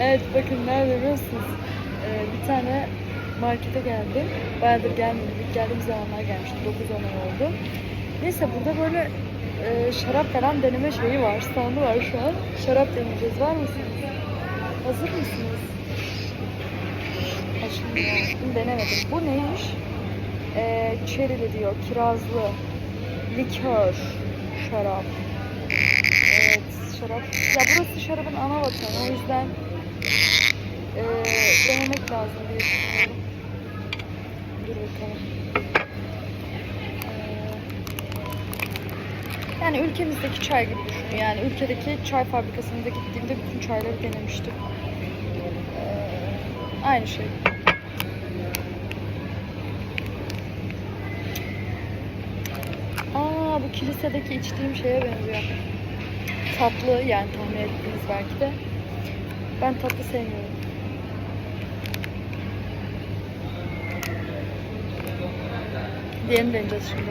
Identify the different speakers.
Speaker 1: Evet bakın nerede biliyorsunuz? Ee, bir tane markete geldim. Bayağıdır gelmedim. İlk geldiğim zamanlar gelmiştim. 9-10 ay oldu. Neyse burada böyle e, şarap falan deneme şeyi var. Standı var şu an. Şarap deneyeceğiz. Var mısınız? Hazır mısınız? Şimdi denemedim. Bu neymiş? Ee, çerili diyor. Kirazlı. Likör. Şarap. Evet şarap. Ya burası şarabın ana vatanı. O yüzden denemek lazım diye düşünüyorum. Eee, yani ülkemizdeki çay gibi düşünün. Yani ülkedeki çay fabrikasına da gittiğimde bütün çayları denemiştim. Eee, aynı şey. Aa bu kilisedeki içtiğim şeye benziyor. Tatlı yani tahmin ettiniz belki de. Ben tatlı sevmiyorum. Diğerini deneyeceğiz şimdi.